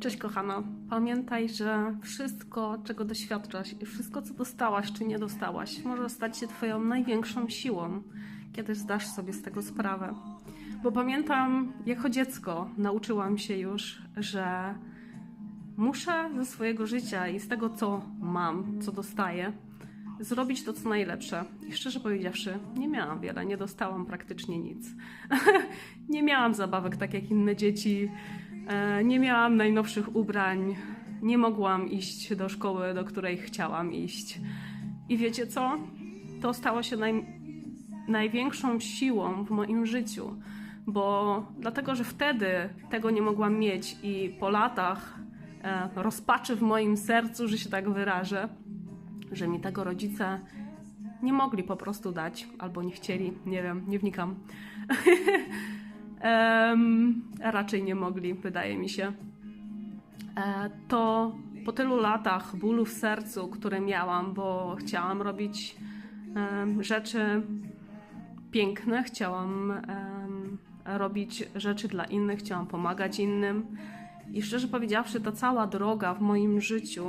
Cześć kochana, pamiętaj, że wszystko, czego doświadczasz i wszystko, co dostałaś czy nie dostałaś, może stać się Twoją największą siłą, kiedy zdasz sobie z tego sprawę. Bo pamiętam, jako dziecko nauczyłam się już, że muszę ze swojego życia i z tego, co mam, co dostaję, zrobić to, co najlepsze. I szczerze powiedziawszy, nie miałam wiele, nie dostałam praktycznie nic. nie miałam zabawek tak jak inne dzieci, nie miałam najnowszych ubrań, nie mogłam iść do szkoły, do której chciałam iść. I wiecie co? To stało się naj, największą siłą w moim życiu, bo dlatego, że wtedy tego nie mogłam mieć i po latach e, rozpaczy w moim sercu, że się tak wyrażę, że mi tego rodzice nie mogli po prostu dać, albo nie chcieli, nie wiem, nie wnikam. Em, raczej nie mogli, wydaje mi się. E, to po tylu latach bólu w sercu, które miałam, bo chciałam robić em, rzeczy piękne, chciałam em, robić rzeczy dla innych, chciałam pomagać innym. I szczerze powiedziawszy, ta cała droga w moim życiu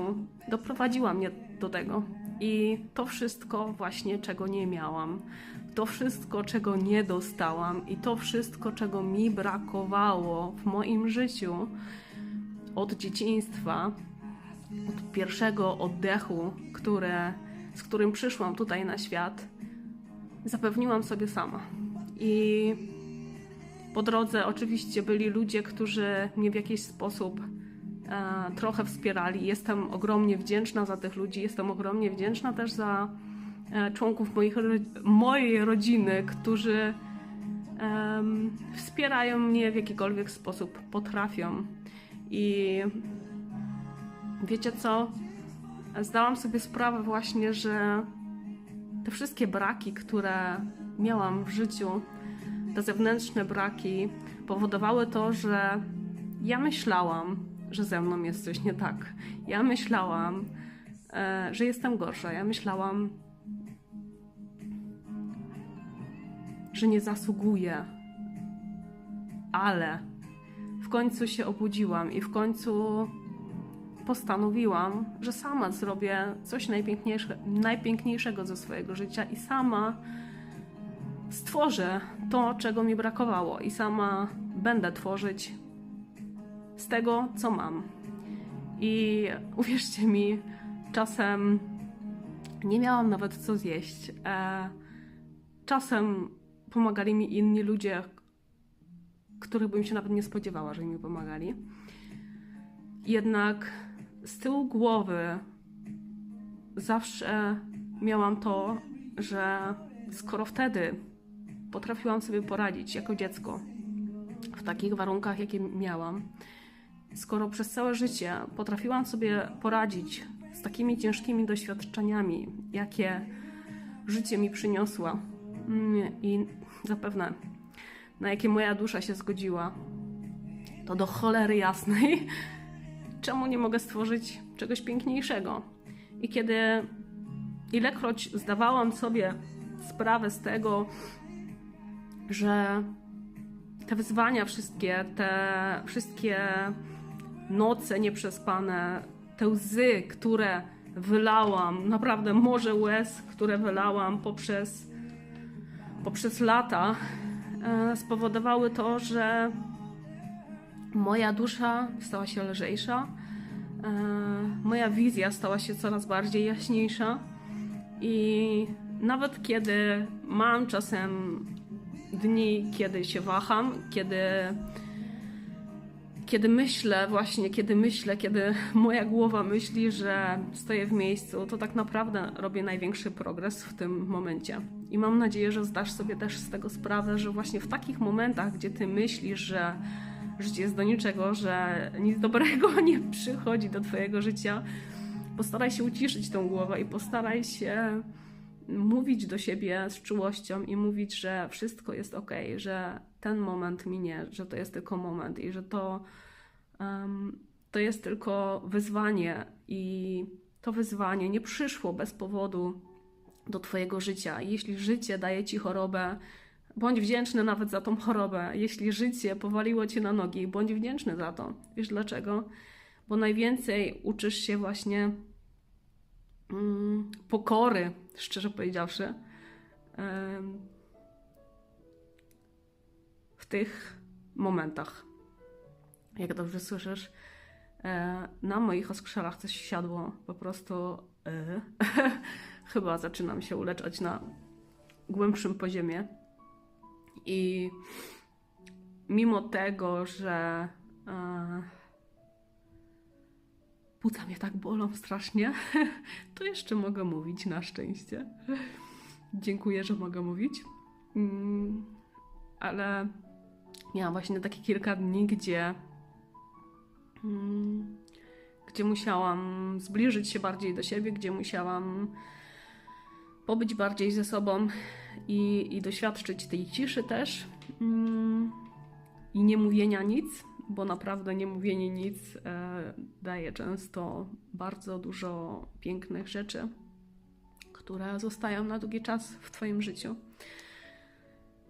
doprowadziła mnie do tego. I to wszystko właśnie, czego nie miałam, to wszystko, czego nie dostałam, i to wszystko, czego mi brakowało w moim życiu od dzieciństwa, od pierwszego oddechu, które, z którym przyszłam tutaj na świat, zapewniłam sobie sama. I po drodze oczywiście byli ludzie, którzy mnie w jakiś sposób e, trochę wspierali. Jestem ogromnie wdzięczna za tych ludzi, jestem ogromnie wdzięczna też za członków moich, mojej rodziny, którzy em, wspierają mnie w jakikolwiek sposób potrafią. I wiecie co? Zdałam sobie sprawę właśnie, że te wszystkie braki, które miałam w życiu, te zewnętrzne braki powodowały to, że ja myślałam, że ze mną jest coś nie tak. Ja myślałam, e, że jestem gorsza. Ja myślałam, że nie zasługuję. Ale w końcu się obudziłam i w końcu postanowiłam, że sama zrobię coś najpiękniejsze, najpiękniejszego ze swojego życia i sama stworzę to, czego mi brakowało, i sama będę tworzyć z tego, co mam. I uwierzcie mi, czasem nie miałam nawet co zjeść. E, czasem pomagali mi inni ludzie, których bym się nawet nie spodziewała, że mi pomagali. Jednak z tyłu głowy zawsze miałam to, że skoro wtedy potrafiłam sobie poradzić jako dziecko w takich warunkach, jakie miałam, skoro przez całe życie potrafiłam sobie poradzić z takimi ciężkimi doświadczeniami, jakie życie mi przyniosła i zapewne na jakie moja dusza się zgodziła, to do cholery jasnej, czemu nie mogę stworzyć czegoś piękniejszego? I kiedy ilekroć zdawałam sobie sprawę z tego, że te wyzwania wszystkie, te wszystkie noce nieprzespane, te łzy, które wylałam, naprawdę morze łez, które wylałam poprzez, poprzez lata, e, spowodowały to, że moja dusza stała się lżejsza, e, moja wizja stała się coraz bardziej jaśniejsza i nawet kiedy mam czasem dni, kiedy się waham, kiedy, kiedy myślę, właśnie kiedy myślę, kiedy moja głowa myśli, że stoję w miejscu, to tak naprawdę robię największy progres w tym momencie. I mam nadzieję, że zdasz sobie też z tego sprawę, że właśnie w takich momentach, gdzie ty myślisz, że życie jest do niczego, że nic dobrego nie przychodzi do twojego życia, postaraj się uciszyć tą głowę i postaraj się mówić do siebie z czułością i mówić, że wszystko jest ok, że ten moment minie, że to jest tylko moment i że to, um, to jest tylko wyzwanie i to wyzwanie nie przyszło bez powodu do Twojego życia. Jeśli życie daje Ci chorobę, bądź wdzięczny nawet za tą chorobę. Jeśli życie powaliło Cię na nogi, bądź wdzięczny za to. Wiesz dlaczego? bo najwięcej uczysz się właśnie mm, pokory, szczerze powiedziawszy, w tych momentach. Jak dobrze słyszysz, e, na moich oskrzelach coś siadło, po prostu e, chyba zaczynam się uleczać na głębszym poziomie. I mimo tego, że e, płuca mnie tak bolą strasznie, to jeszcze mogę mówić na szczęście. Dziękuję, że mogę mówić. Mm, ale miałam właśnie takie kilka dni, gdzie, mm, gdzie musiałam zbliżyć się bardziej do siebie, gdzie musiałam pobyć bardziej ze sobą i, i doświadczyć tej ciszy też. Mm, I nie mówienia nic, bo naprawdę nie mówienie nic e, daje często bardzo dużo pięknych rzeczy, które zostają na długi czas w Twoim życiu.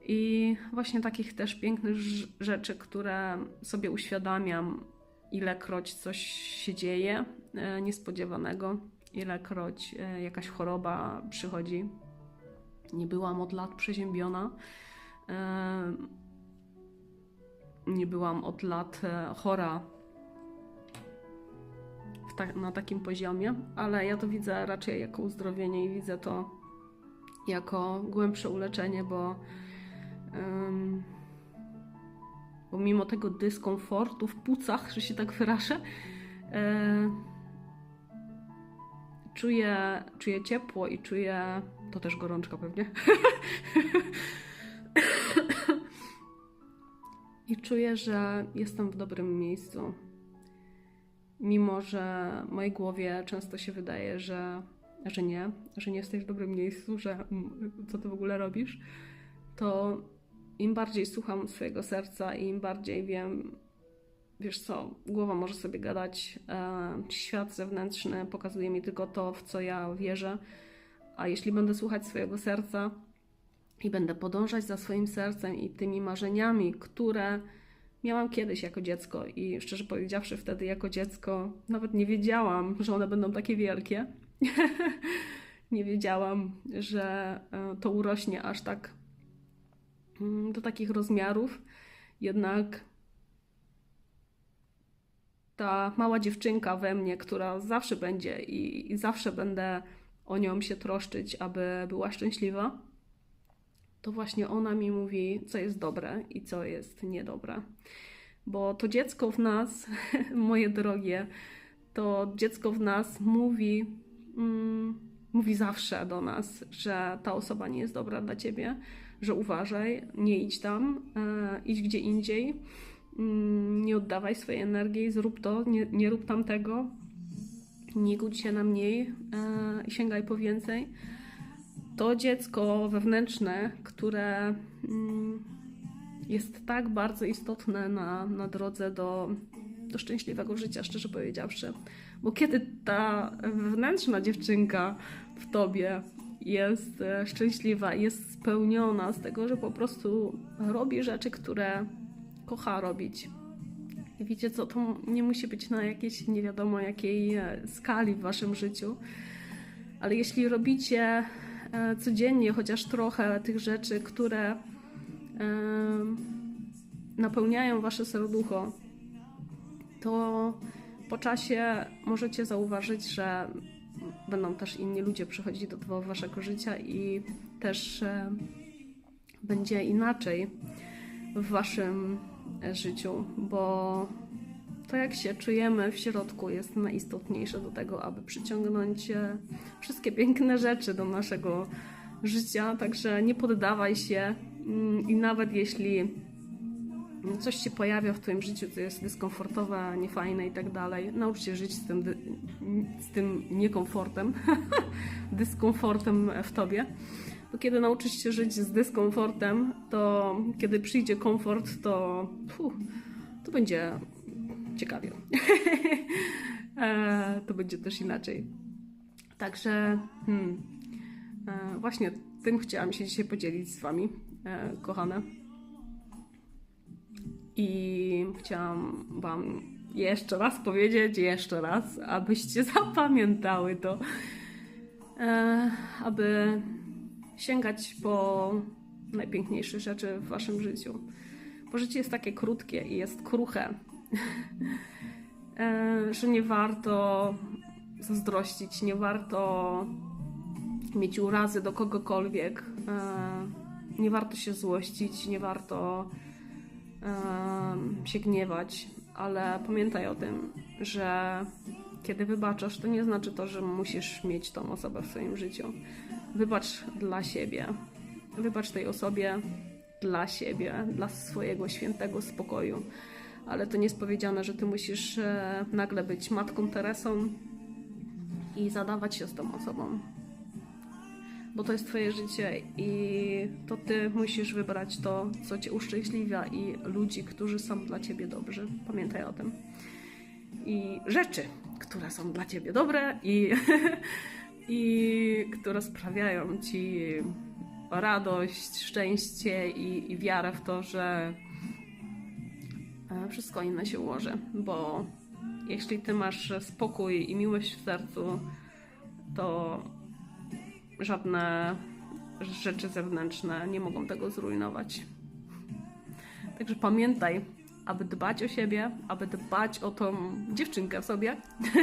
I właśnie takich też pięknych rzeczy, które sobie uświadamiam, ilekroć coś się dzieje e, niespodziewanego, ilekroć e, jakaś choroba przychodzi. Nie byłam od lat przeziębiona. E, nie byłam od lat e, chora na takim poziomie, ale ja to widzę raczej jako uzdrowienie i widzę to jako głębsze uleczenie, bo, em, bo mimo tego dyskomfortu w płucach, że się tak wyrażę, e, czuję, czuję ciepło i czuję. To też gorączka pewnie. I czuję, że jestem w dobrym miejscu. Mimo, że mojej głowie często się wydaje, że, że nie, że nie jesteś w dobrym miejscu, że co ty w ogóle robisz, to im bardziej słucham swojego serca i im bardziej wiem, wiesz co, głowa może sobie gadać, e, świat zewnętrzny pokazuje mi tylko to, w co ja wierzę, a jeśli będę słuchać swojego serca i będę podążać za swoim sercem i tymi marzeniami, które miałam kiedyś jako dziecko i szczerze powiedziawszy wtedy jako dziecko nawet nie wiedziałam, że one będą takie wielkie. nie wiedziałam, że e, to urośnie aż tak mm, do takich rozmiarów. Jednak ta mała dziewczynka we mnie, która zawsze będzie i, i zawsze będę o nią się troszczyć, aby była szczęśliwa, to właśnie ona mi mówi, co jest dobre i co jest niedobre. Bo to dziecko w nas, moje drogie, to dziecko w nas mówi, mm, mówi zawsze do nas, że ta osoba nie jest dobra dla ciebie, że uważaj, nie idź tam, e, idź gdzie indziej, nie oddawaj swojej energii, zrób to, nie, nie rób tamtego, nie gódź się na mniej e, i sięgaj po więcej to dziecko wewnętrzne, które mm, jest tak bardzo istotne na, na drodze do, do szczęśliwego życia, szczerze powiedziawszy. Bo kiedy ta wewnętrzna dziewczynka w tobie jest e, szczęśliwa, jest spełniona z tego, że po prostu robi rzeczy, które kocha robić. I wiecie co, to nie musi być na jakiejś nie wiadomo jakiej e, skali w waszym życiu, ale jeśli robicie e, codziennie chociaż trochę tych rzeczy, które e, napełniają wasze serducho, to po czasie możecie zauważyć, że będą też inni ludzie przychodzić do waszego życia i też będzie inaczej w waszym życiu, bo to jak się czujemy w środku jest najistotniejsze do tego, aby przyciągnąć e, wszystkie piękne rzeczy do naszego życia. Także nie poddawaj się mm, i nawet jeśli coś się pojawia w Twoim życiu, co jest dyskomfortowe, niefajne i tak dalej, naucz się żyć z tym, z tym niekomfortem, dyskomfortem w Tobie. Bo kiedy nauczysz się żyć z dyskomfortem, to kiedy przyjdzie komfort, to fuh, to będzie ciekawie. E, to będzie też inaczej. Także hmm, e, właśnie tym chciałam się dzisiaj podzielić z Wami, e, kochane. I chciałam Wam jeszcze raz powiedzieć, jeszcze raz, abyście zapamiętały to, aby sięgać po najpiękniejsze rzeczy w waszym życiu. Bo życie jest takie krótkie i jest kruche, e, że nie warto zazdrościć, nie warto mieć urazy do kogokolwiek, e, nie warto się złościć, nie warto e, się gniewać, ale pamiętaj o tym, że kiedy wybaczasz, to nie znaczy to, że musisz mieć tą osobę w swoim życiu. Wybacz dla siebie. Wybacz tej osobie dla siebie, dla swojego świętego spokoju. Ale to nie jest powiedziane, że ty musisz e, nagle być matką Teresą i zadawać się z tą osobą. Bo to jest twoje życie i to ty musisz wybrać to, co cię uszczęśliwia i ludzi, którzy są dla ciebie dobrzy. Pamiętaj o tym. I rzeczy, które są dla ciebie dobre i, i które sprawiają ci radość, szczęście i, i wiarę w to, że e, wszystko inne się ułoży. Bo jeśli ty masz spokój i miłość w sercu, to żadne rzeczy zewnętrzne nie mogą tego zrujnować. Także pamiętaj, aby dbać o siebie, aby dbać o tą dziewczynkę w sobie,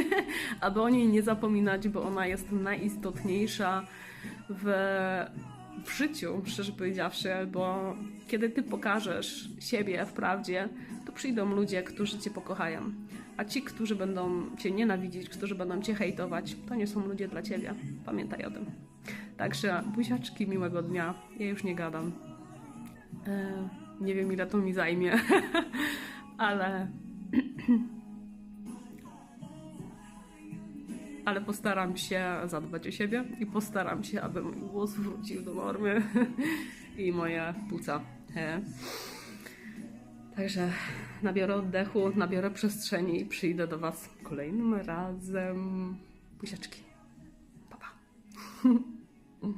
aby o niej nie zapominać, bo ona jest najistotniejsza w, w życiu, szczerze powiedziawszy, bo kiedy ty pokażesz siebie w prawdzie, to przyjdą ludzie, którzy cię pokochają. A ci, którzy będą cię nienawidzić, którzy będą cię hejtować, to nie są ludzie dla ciebie. Pamiętaj o tym. Także buziaczki, miłego dnia. Ja już nie gadam. E, nie wiem, ile to mi zajmie, ale. Ale postaram się zadbać o siebie i postaram się, aby mój głos wrócił do normy i moje płuca. E. Także nabiorę oddechu, nabiorę przestrzeni i przyjdę do Was kolejnym razem. Buziaczki. Pa, pa.